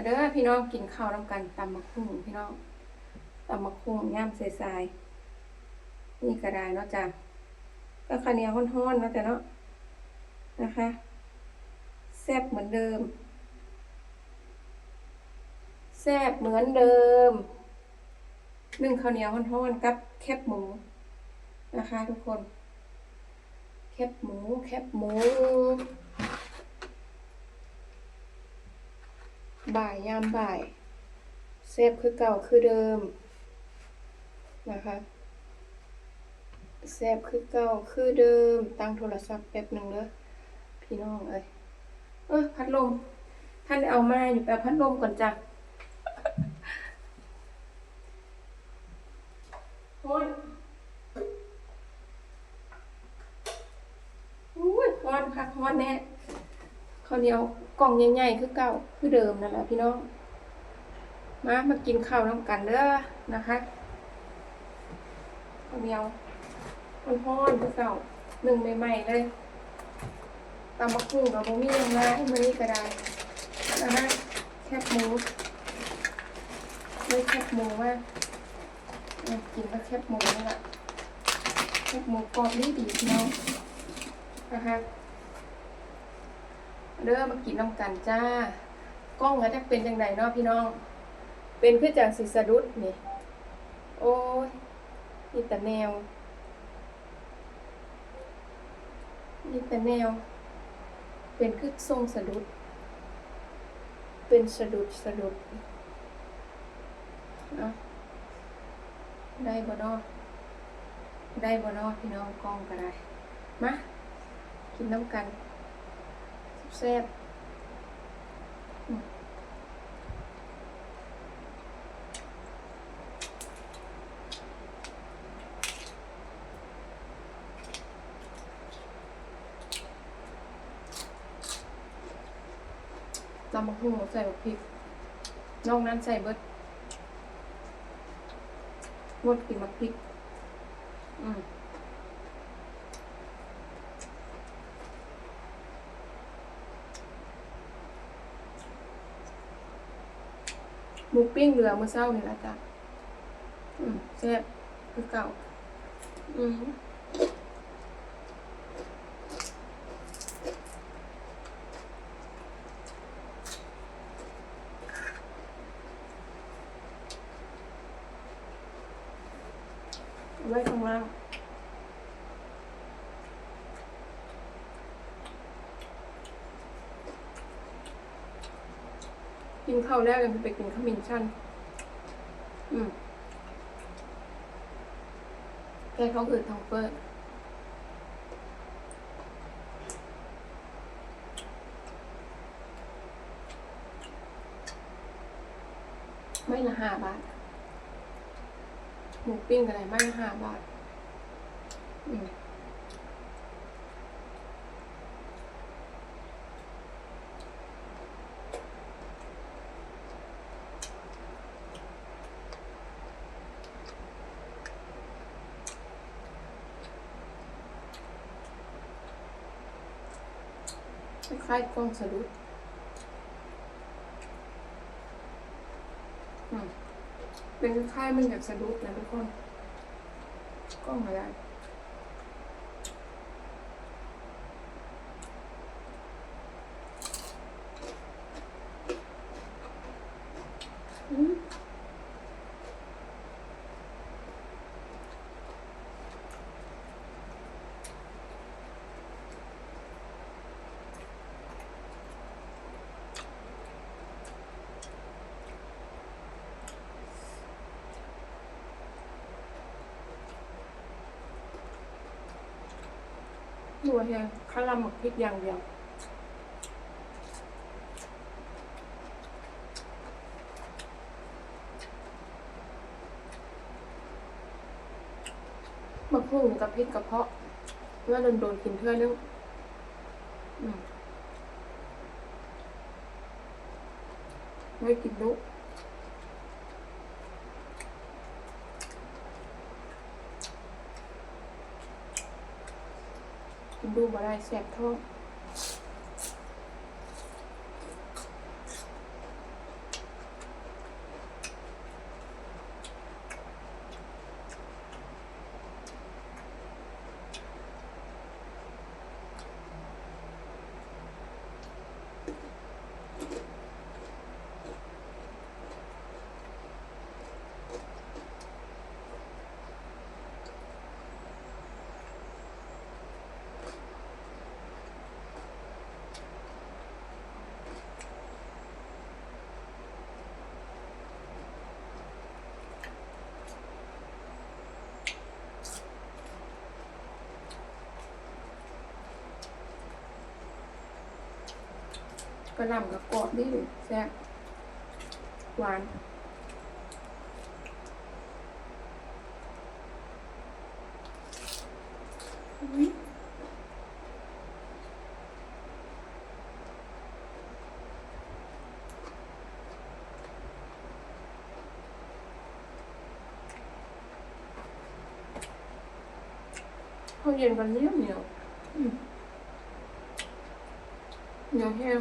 มาเด้อพี่น้องกินข้าวน้ำกันตำมะคุ้งพี่น้องตำมะคุ้งย่ำใสๆนี่ก็ได้เนาะจ้ะก็ข้าวเหนียวห้อนๆเนาะจ้ะเนาะนะคะแซ่บเหมือนเดิมแซ่บเหมือนเดิมนึ่งข้าวเหนียวห้อนๆกับแคบหมูนะคะ ทุกคน แคบหมู แคบหมู บ่ายยามบ่ายเซฟคือเก่าคือเดิมนะคะเซฟคือเก่าคือเดิม ตั้งโทรศัพท์แป๊บหนึ่งเด้อพี่น้องเอ้ยเออพัดลม ท่านเอามาอยู่แป๊บพัดลมก่อนจ้ะฮอนอุ้ยฮอนค่ะฮอนแน่ข้าวเหนียว กล่องใหญ่ๆคือเก่าคือเดิมนั่นแหละพี่น้อง มามากินข้าวน้ำกันเด้อนะคะข้าวเหนียวร้อนคือเก่าหนึ่งใหม่ๆเลยตำมะกุ้งกับบ่มีหยังไงมือนี้ก็ได้นะคะแคบหมูเลยแคบหมูว่าอะกินก็แคบหมูนี่แหละแคบหมูกรอบดีดีพี่น้องนะคะ เด้อมากินน้ำกันจ้ากล้องก็จะเป็นจังไดเนาะพี่น้อง เป็นคือจังสิสะดุดนี่ โอ้ยนี่แต่แนวนี่แต่แนว เป็นคือทรงสะดุด เป็นสะดุดสะดุดเนาะได้บ่เนาะได้บ่เนาะพี่น้องกล้องก็ได้ มา กินน้ำกัน แซ่บอืมตำบักหุ่งใส่บักพริก นอกนั้นใส่เบิดงดกินบักพริก อืม หมูปิ้งเหลือเมื่อเช้านี่ละจ้ะอืมแซ่บคือเก่า อืมเอาไว้ข้างล่าง กินข้าวแรกกันไปกินขมินชั่นอืมแกท้องอืดท้องเฟ้อไม่ละห้าบาท หมูปิ้งกันไหนไม่ละห้าบาท อืม คล้ายกล้องสะดุดอืมเป็นคล้ายมันแบบสะดุดนะทุกคน กล้องอะไรอืม หัวแหงคาราหมกพริกอย่างเดียวมะพร้าวกับพริกกระเพาะเมื่อโดนโดนกินเท่านึงอืมไม่กินดุ กินดูบ่ได้แสบท้อง ระหล่ำกับกรอบดีเลยแซ่บหวานอุ๊ยข้าวเย็นกันเหนียวเหนียวอืมเหนียวแห้ง